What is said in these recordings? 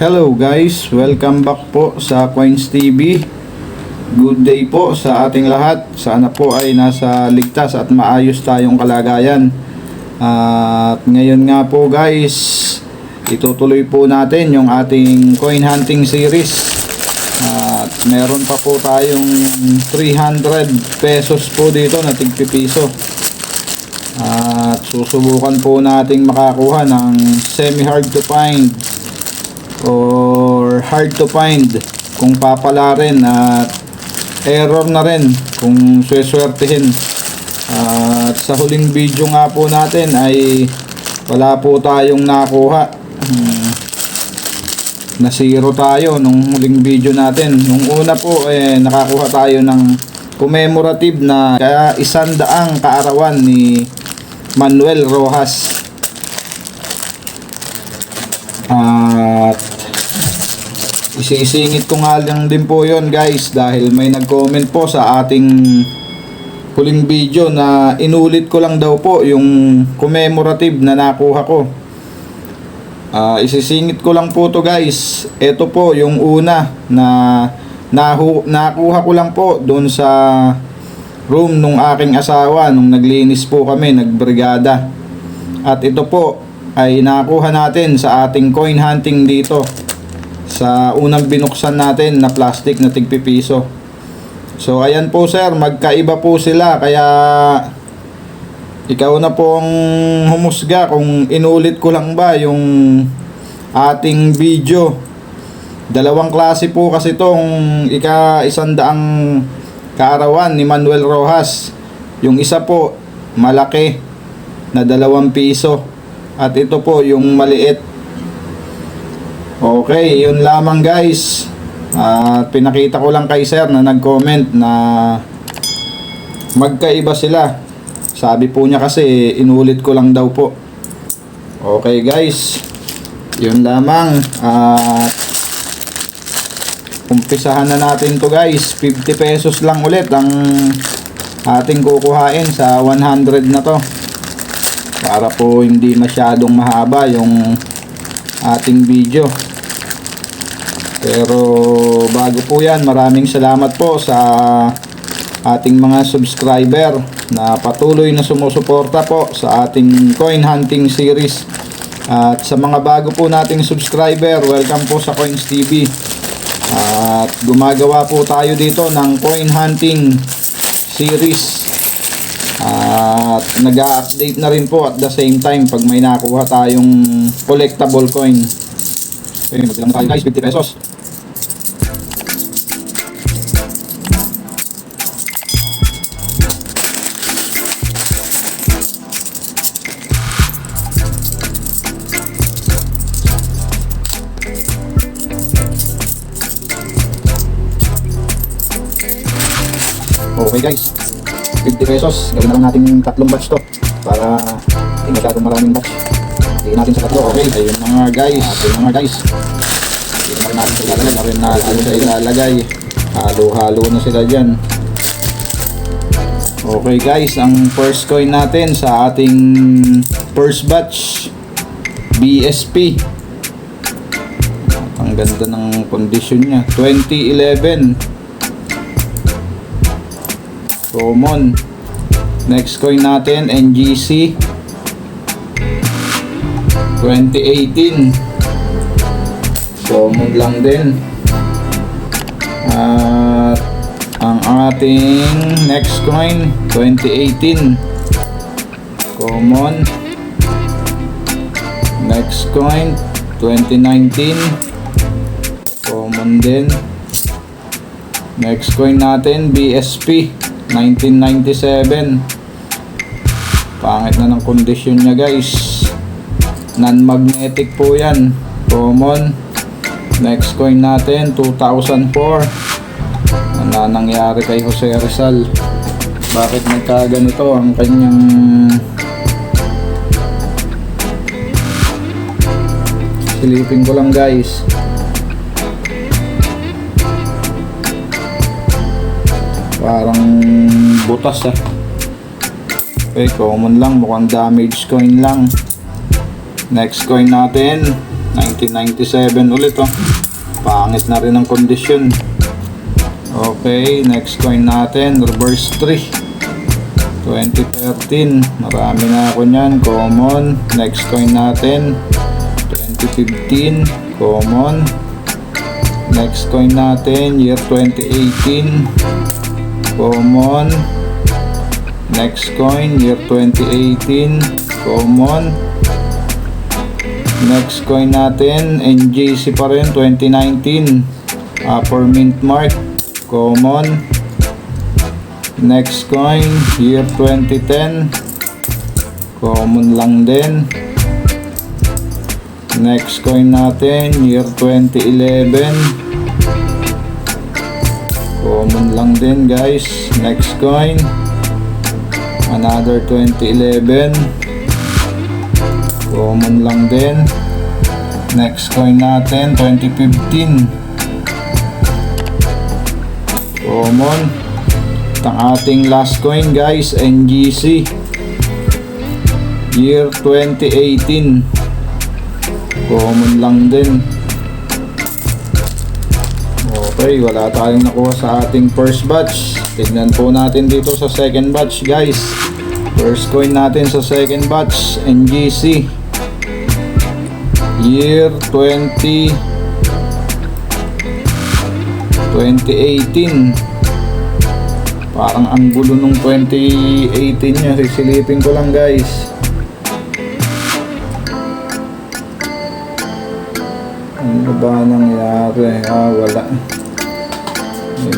Hello guys, welcome back po sa Coins TV. Good day po sa ating lahat. Sana po ay nasa ligtas at maayos tayong kalagayan. At ngayon nga po guys, itutuloy po natin yung ating coin hunting series. At meron pa po tayong 300 pesos po dito na tigpipiso. At susubukan po nating makakuha ng semi hard to find or hard to find. Kung papala rin at error na rin kung sweswertehin at sa huling video nga po natin ay wala po tayong nakuha. Hmm, na zero tayo nung huling video natin. Nung una po eh nakakuha tayo ng commemorative na kaya isandaang kaarawan ni Manuel Rojas. At Isisingit ko nga lang din po yon guys dahil may nag-comment po sa ating huling video na inulit ko lang daw po yung commemorative na nakuha ko. Ah, isisingit ko lang po to guys. Ito po yung una na nahu, nakuha ko lang po doon sa room nung aking asawa nung naglinis po kami, nagbrigada. At ito po ay nakuha natin sa ating coin hunting dito sa unang binuksan natin na plastic na tigpipiso. So ayan po sir, magkaiba po sila kaya ikaw na pong humusga kung inulit ko lang ba yung ating video. Dalawang klase po kasi itong ika isandaang kaarawan ni Manuel Rojas. Yung isa po malaki na dalawang piso at ito po yung maliit Okay, yun lamang guys. At pinakita ko lang kay sir na nag-comment na magkaiba sila. Sabi po niya kasi inulit ko lang daw po. Okay guys. Yun lamang. At umpisahan na natin to guys. 50 pesos lang ulit ang ating kukuhain sa 100 na to. Para po hindi masyadong mahaba yung ating video. Pero bago po yan, maraming salamat po sa ating mga subscriber na patuloy na sumusuporta po sa ating coin hunting series. At sa mga bago po nating subscriber, welcome po sa Coins TV. At gumagawa po tayo dito ng coin hunting series. At nag-update na rin po at the same time pag may nakuha tayong collectible coin. Okay, magbilang tayo guys, 50 pesos. Okay guys, 50 pesos. Gawin na lang natin tatlong batch to para hindi masyadong maraming batch. Hindi natin sa tatlo. Okay, ayun mga guys. Ayun mga guys. Hindi naman natin sa ilalagay. Gawin natin sa ilalagay. Halo-halo na sila dyan. Okay guys, ang first coin natin sa ating first batch BSP. Ang ganda ng condition niya. 2011 common. Next coin natin NGC 2018 common lang din. At ang ating next coin 2018 common. Next coin 2019 common din. Next coin natin BSP 1997 pangit na ng condition niya guys. Non-magnetic po yan. Common. Next coin natin 2004 ano na nangyari kay Jose Rizal. Bakit nagkaganito ang kanyang silipin ko lang guys Parang butas ah. Okay, common lang. Mukhang damage coin lang. Next coin natin 1997 ulit oh. Pangit na rin ang kondisyon. Okay, next coin natin, reverse 3. 2013, marami na ako niyan, common. Next coin natin, 2015, common. Next coin natin, year 2018, common. Next coin, year 2018, common. Next coin natin, NJC pa rin, 2019, upper mint mark, common. Next coin, year 2010, common lang din. Next coin natin, year 2011, common lang din guys. Next coin, another 2011, common lang din. Next coin natin, 2015, common. At ang ating last coin guys, NGC. Year 2018. Common lang din. Okay, wala tayong nakuha sa ating first batch. Tignan po natin dito sa second batch guys. First coin natin sa second batch, NGC. Year 20 2018 Parang ang gulo nung 2018 niya. Sisilipin ko lang guys. Ano ba nangyari? Ah, wala.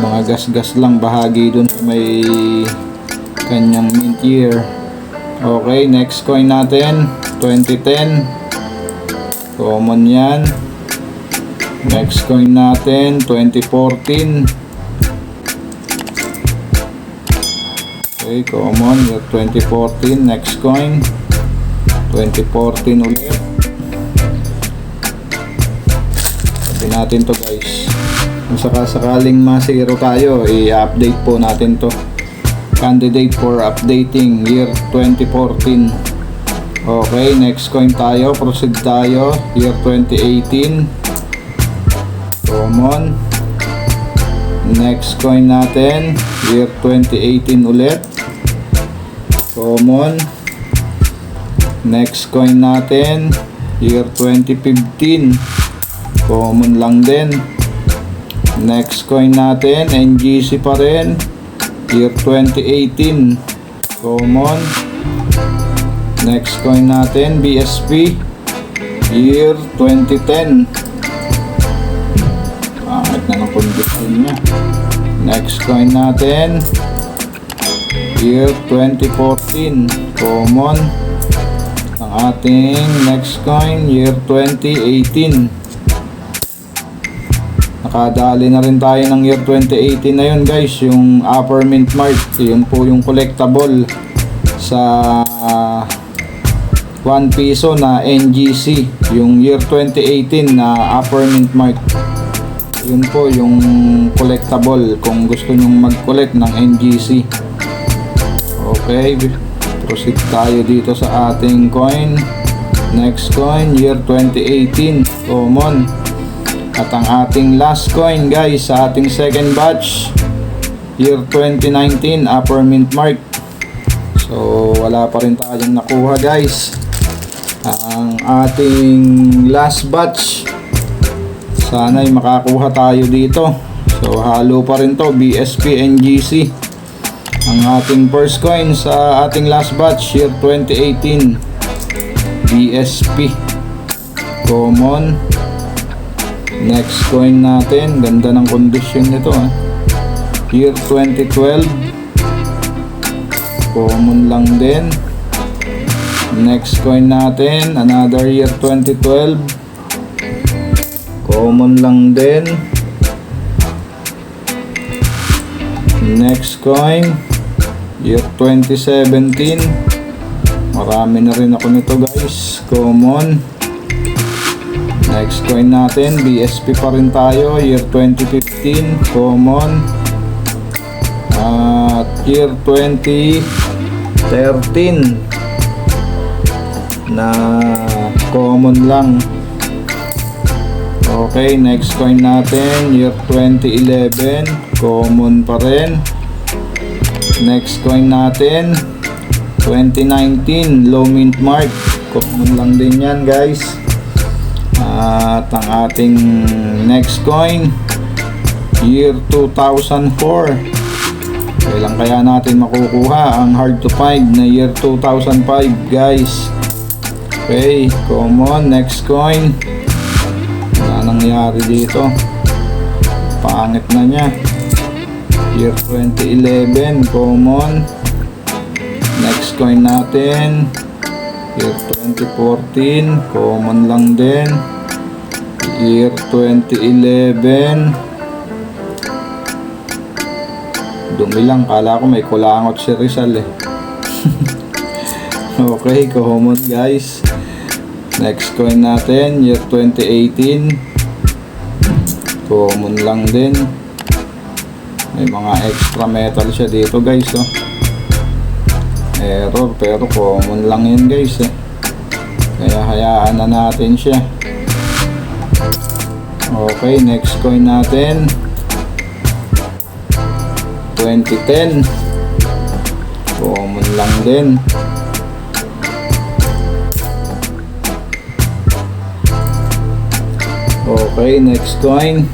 Mga gas-gas lang bahagi dun sa may kanyang mint year. Okay, next coin natin. 2010. Common yan. Next coin natin. 2014. Okay, common. Year 2014. Next coin. 2014 ulit. Sabi natin to guys. Kung sakasakaling masiro tayo, i-update po natin to. Candidate for updating year 2014. Okay, next coin tayo. Proceed tayo. Year 2018. Common. Next coin natin. Year 2018 ulit. Common. Next coin natin, year 2015. Common lang din. Next coin natin, NGC pa rin. Year 2018. Common. Next coin natin, BSP. Year 2010. Pangit na ng condition niya. Next coin natin, year 2014 common ang ating next coin year 2018 nakadali na rin tayo ng year 2018 na yun guys. Yung upper mint mark yun po yung collectible sa 1 piso na NGC yung year 2018 na upper mint mark yun po yung collectible kung gusto nyong mag collect ng NGC Okay, proceed tayo dito sa ating coin. Next coin, year 2018, common. At ang ating last coin guys, sa ating second batch, year 2019, upper mint mark. So, wala pa rin tayong nakuha guys. Ang ating last batch, sana'y makakuha tayo dito. So, halo pa rin to, BSP NGC ang ating first coin sa ating last batch year 2018 BSP common next coin natin ganda ng condition nito ah. year 2012 common lang din. Next coin natin another year 2012 common lang din. Next coin year 2017 marami na rin ako nito guys. Common next coin natin BSP pa rin tayo year 2015 common at year 2013 na common lang Okay, next coin natin, year 2011, common pa rin. Next coin natin, 2019, low mint mark, common lang din yan guys. At ang ating next coin, year 2004. Kailan kaya natin makukuha ang hard to find na year 2005 guys. Okay, common, next coin. Wala nangyari dito. Pangit na niya. Year 2011, common. Next coin natin. Year 2014, common lang din. Year 2011. Dumi lang, kala ko may kulangot si Rizal eh. okay, common guys. Next coin natin, year 2018. Common lang din. May mga extra metal siya dito guys oh. Error pero common lang yun guys eh. Kaya hayaan na natin siya. Okay, next coin natin. 2010. Common lang din. Okay, next coin.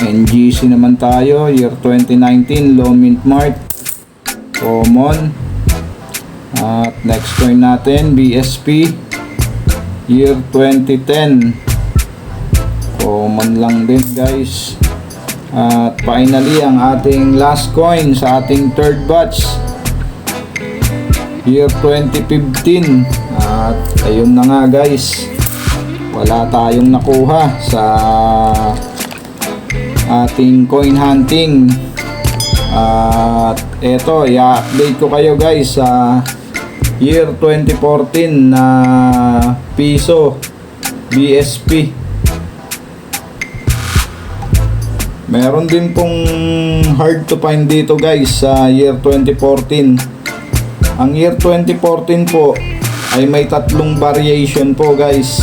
NGC naman tayo, year 2019, low mint mark. Common. At next coin natin, BSP. Year 2010. Common lang din guys. At finally, ang ating last coin sa ating third batch. Year 2015. At ayun na nga guys. Wala tayong nakuha sa ating coin hunting. At eto, i-update ko kayo guys sa year 2014 na piso BSP. Meron din pong hard to find dito guys sa year 2014. Ang year 2014 po ay may tatlong variation po guys.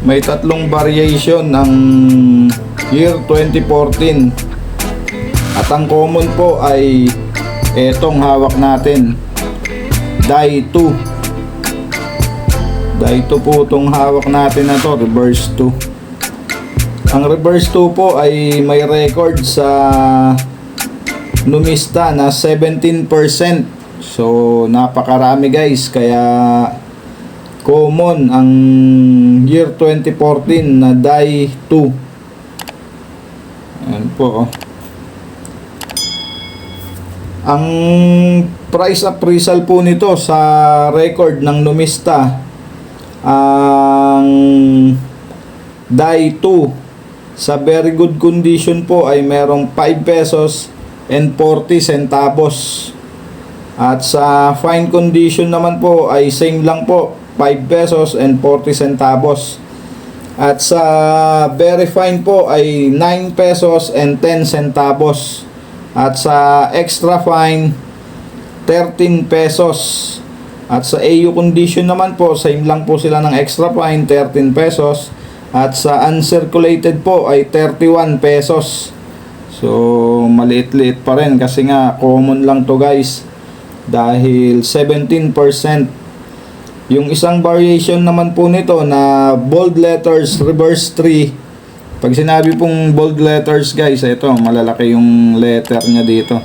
May tatlong variation ang year 2014. At ang common po ay etong hawak natin. Die 2. Die 2 po itong hawak natin na to, reverse 2. Ang reverse 2 po ay may record sa Numista na 17%. So, napakarami guys. Kaya, common ang year 2014 na die 2. Ayan po. oh. Ang price appraisal po nito sa record ng Numista ang die 2 sa very good condition po ay merong 5 pesos and 40 centavos. At sa fine condition naman po ay same lang po, 5 pesos and 40 centavos. At sa very fine po ay 9 pesos and 10 centavos. At sa extra fine 13 pesos. At sa AU condition naman po, same lang po sila ng extra fine 13 pesos. At sa uncirculated po ay 31 pesos. So, maliit-liit pa rin kasi nga common lang to guys. Dahil 17%. Yung isang variation naman po nito na bold letters reverse 3. Pag sinabi pong bold letters guys, ito malalaki yung letter niya dito.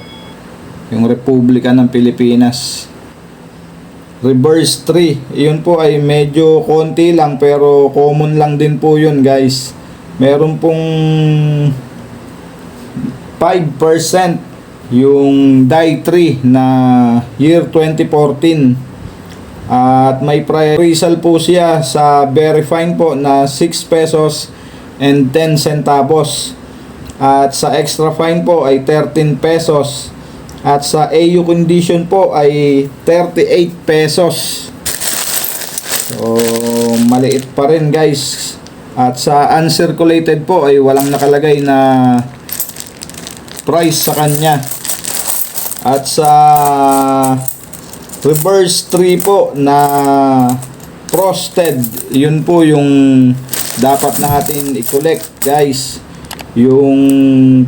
Yung Republika ng Pilipinas. Reverse 3 yun po ay medyo konti lang pero common lang din po yun guys. Meron pong 5% yung die 3 na year 2014 at may appraisal po siya sa very fine po na 6 pesos and 10 centavos at sa extra fine po ay 13 pesos at sa AU condition po ay 38 pesos. So, maliit pa rin guys. At sa uncirculated po ay walang nakalagay na price sa kanya. At sa reverse 3 po na frosted. Yun po yung dapat natin i-collect guys. Yung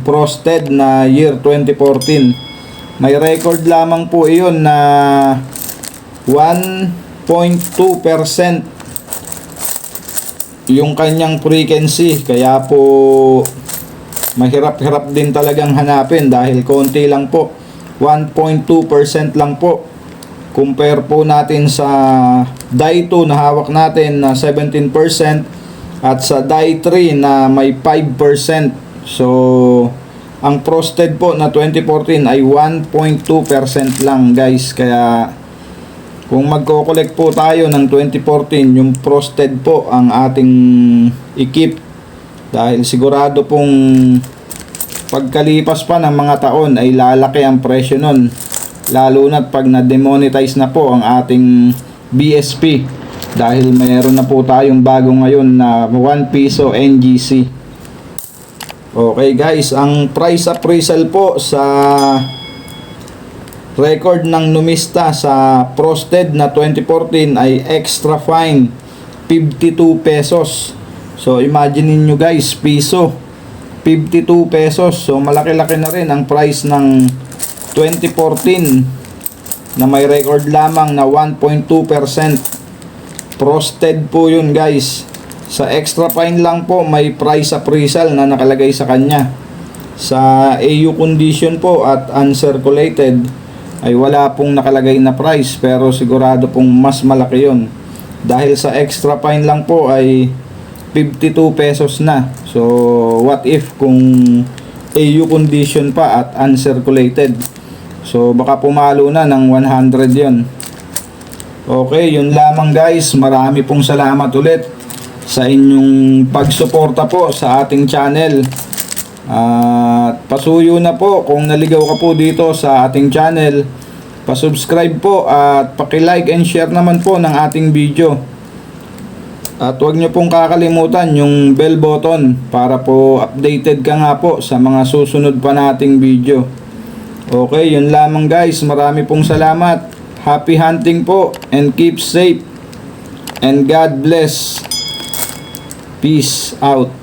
frosted na year 2014. May record lamang po iyon na 1.2% yung kanyang frequency. Kaya po mahirap-hirap din talagang hanapin dahil konti lang po. 1.2% lang po. Compare po natin sa die 2 na hawak natin na 17% at sa die 3 na may 5%. So, ang frosted po na 2014 ay 1.2% lang guys. Kaya kung magko-collect po tayo ng 2014, yung frosted po ang ating ikip. Dahil sigurado pong pagkalipas pa ng mga taon ay lalaki ang presyo nun. Lalo na't pag na-demonetize na po ang ating BSP. Dahil mayroon na po tayong bago ngayon na 1 piso NGC. Okay guys, ang price appraisal po sa record ng numista sa frosted na 2014 ay extra fine 52 pesos. So imagine niyo guys, piso 52 pesos. So malaki-laki na rin ang price ng 2014 na may record lamang na 1.2%. Frosted po yun guys. Sa extra fine lang po may price appraisal na nakalagay sa kanya. Sa AU condition po at uncirculated ay wala pong nakalagay na price pero sigurado pong mas malaki yon dahil sa extra fine lang po ay 52 pesos na so what if kung AU condition pa at uncirculated so baka pumalo na ng 100 yon okay yun lamang guys marami pong salamat ulit sa inyong pagsuporta po sa ating channel at pasuyo na po kung naligaw ka po dito sa ating channel. Pasubscribe po at paki-like and share naman po ng ating video. At huwag nyo pong kakalimutan yung bell button para po updated ka nga po sa mga susunod pa nating video. Okay, yun lamang guys. Marami pong salamat. Happy hunting po and keep safe. And God bless. Peace out.